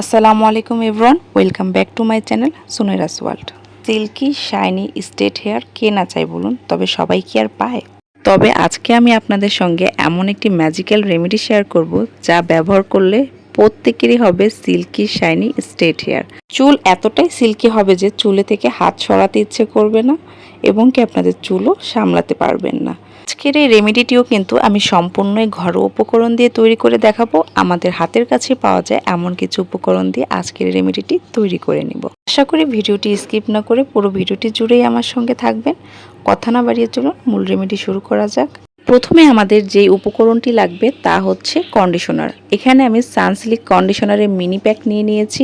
আসসালামু আলাইকুম everyone, welcome back to my channel Sunera's world. Silky, shiny straight hair, কে না চাই বলুন, তবে সবাই কি আর পায়? তবে আজকে আমি আপনাদের সঙ্গে এমন একটি ম্যাজিক্যাল রেমেডি শেয়ার করব, যা ব্যবহার করলে প্রত্যেকেরই হবে সিল্কি, শাইনি স্টেট হেয়ার। চুল এতটাই সিল্কি হবে যে চুলে থেকে হাত সরাতে ইচ্ছে করবে না এবং কি আপনাদের চুলও সামলাতে পারবেন না। আজকের এই রেমেডিটিও কিন্তু আমি সম্পূর্ণই ঘরোয়া উপকরণ দিয়ে তৈরি করে দেখাবো। আমাদের হাতের কাছে পাওয়া যায় এমন কিছু উপকরণ দিয়ে আজকের রেমেডিটি তৈরি করে নিব। আশা করি ভিডিওটি স্কিপ না করে পুরো ভিডিওটি জুড়েই আমার সঙ্গে থাকবেন। কথা না বাড়িয়ে চলুন, মূল রেমেডি শুরু করা যাক। প্রথমে আমাদের যে উপকরণটি লাগবে তা হচ্ছে কন্ডিশনার এখানে আমি সানসিলিক কন্ডিশনারের মিনি প্যাক নিয়ে নিয়েছি।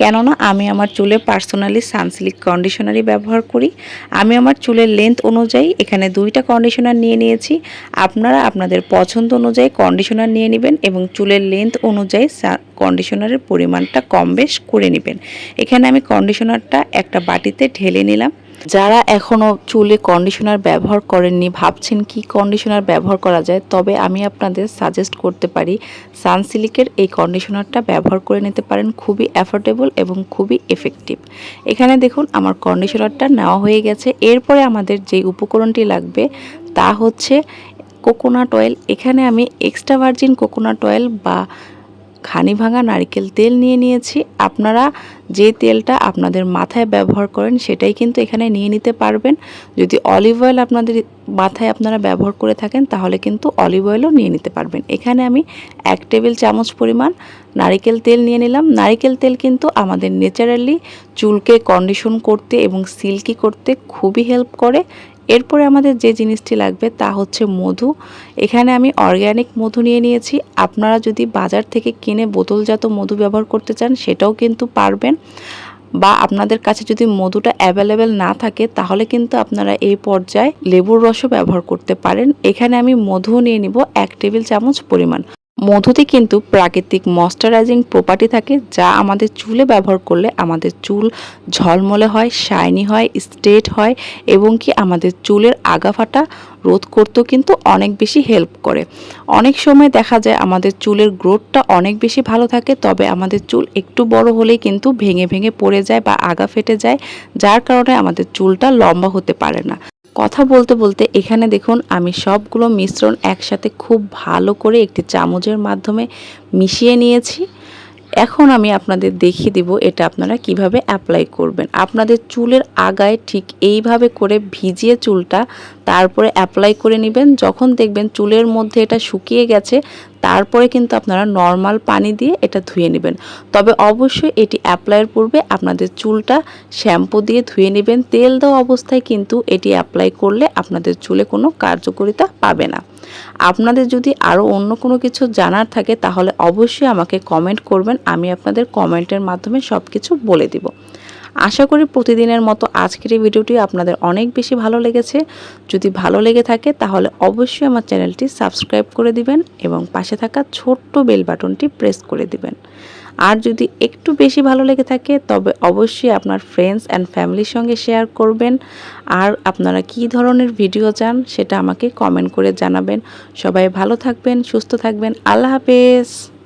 কেননা আমি আমার চুলে পার্সোনালি সানসিলিক কন্ডিশনারই ব্যবহার করি। আমি আমার চুলের লেন্থ অনুযায়ী এখানে দুইটা কন্ডিশনার নিয়ে নিয়েছি। আপনারা আপনাদের পছন্দ অনুযায়ী কন্ডিশনার নিয়ে নেবেন এবং চুলের লেন্থ অনুযায়ী কন্ডিশনারের পরিমাণটা কম বেশ করে নেবেন। এখানে আমি কন্ডিশনারটা একটা বাটিতে ঢেলে নিলাম। যারা এখনও চুলে কন্ডিশনার ব্যবহার করেননি, ভাবছেন কি কন্ডিশনার ব্যবহার করা যায়? তবে আমি আপনাদের সাজেস্ট করতে পারি সানসিলিকের এই কন্ডিশনারটা ব্যবহার করে নিতে পারেন। খুবই অ্যাফোর্ডেবল এবং খুবই এফেক্টিভ এখানে দেখুন, আমার কন্ডিশনারটা নেওয়া হয়ে গেছে। এরপরে আমাদের যে উপকরণটি লাগবে, তা হচ্ছে কোকোনাট অয়েল এখানে আমি এক্সট্রা ভার্জিন কোকোনাট অয়েল বা খানি ভাঙা নারকেল তেল নিয়ে নিয়েছি। আপনারা যে তেলটা আপনাদের মাথায় ব্যবহার করেন সেটাই কিন্তু এখানে নিয়ে নিতে পারবেন। যদি অলিভ অয়েল আপনাদের মাথায় আপনারা ব্যবহার করে থাকেন, তাহলে কিন্তু অলিভ অয়েলও নিয়ে নিতে পারবেন। এখানে আমি এক টেবিল চামচ পরিমাণ নারিকেল তেল নিয়ে নিলাম। নারিকেল তেল কিন্তু আমাদের ন্যাচারালি চুলকে কন্ডিশন করতে এবং সিল্কি করতে খুবই হেল্প করে। এরপরে আমাদের যে জিনিসটি লাগবে তা হচ্ছে মধু। এখানে আমি অর্গ্যানিক মধু নিয়ে নিয়েছি। আপনারা যদি বাজার থেকে কিনে বোতলজাত মধু ব্যবহার করতে চান, সেটাও কিন্তু পারবেন। বা আপনাদের কাছে যদি মধুটা অ্যাভেলেবেল না থাকে, তাহলে কিন্তু আপনারা এই পর্যায়ে লেবুর রসও ব্যবহার করতে পারেন। এখানে আমি মধু নিয়ে নিব এক টেবিল চামচ পরিমাণ। মধুতে কিন্তু প্রাকৃতিক ময়শ্চারাইজিং প্রপার্টি থাকে যা আমাদের চুলে ব্যবহার করলে আমাদের চুল ঝলমলে হয় শাইনি হয় স্ট্রেট হয় এবং কি আমাদের চুলের আগাফাটা রোধ করতেও কিন্তু অনেক বেশি হেল্প করে। অনেক সময় দেখা যায় আমাদের চুলের গ্রোথটা অনেক বেশি ভালো থাকে, তবে আমাদের চুল একটু বড় হলেই কিন্তু ভেঙে ভেঙে পড়ে যায় বা আগা ফেটে যায়, যার কারণে আমাদের চুলটা লম্বা হতে পারে না। কথা বলতে বলতে এখানে দেখুন, আমি সবগুলো মিশ্রণ একসাথে খুব ভালো করে একটি চামচের মাধ্যমে মিশিয়ে নিয়েছি। এখন আমি আপনাদের দেখিয়ে দিব এটা আপনারা কীভাবে অ্যাপ্লাই করবেন। আপনাদের চুলের আগায় ঠিক এইভাবে করে ভিজিয়ে চুলটা তারপরে অ্যাপ্লাই করে নেবেন। যখন দেখবেন চুলের মধ্যে এটা শুকিয়ে গেছে, তারপরে কিন্তু আপনারা নর্মাল পানি দিয়ে এটা ধুয়ে নেবেন। তবে অবশ্যই এটি অ্যাপ্লাইয়ের পূর্বে আপনাদের চুলটা শ্যাম্পু দিয়ে ধুয়ে নেবেন। তেল দেওয়া অবস্থায় কিন্তু এটি অ্যাপ্লাই করলে আপনাদের চুলে কোনো কার্যকারিতা পাবে না। আপনাদের যদি আরও অন্য কোনো কিছু জানার থাকে, তাহলে অবশ্যই আমাকে কমেন্ট করবেন, আমি আপনাদের কমেন্টের মাধ্যমে সব কিছু বলে দিব। আশা করি প্রতিদিনের মতো আজকের এই ভিডিওটি আপনাদের অনেক বেশি ভালো লেগেছে। যদি ভালো লেগে থাকে, তাহলে অবশ্যই আমার চ্যানেলটি সাবস্ক্রাইব করে দিবেন এবং পাশে থাকা ছোট্ট বেল বাটনটি প্রেস করে দিবেন। আর যদি একটু বেশি ভালো লেগে থাকে, তবে অবশ্যই আপনার ফ্রেন্ডস অ্যান্ড ফ্যামিলির সঙ্গে শেয়ার করবেন। আর আপনারা কি ধরনের ভিডিও চান, সেটা আমাকে কমেন্ট করে জানাবেন। সবাই ভালো থাকবেন, সুস্থ থাকবেন। আল্লাহ হাফেজ!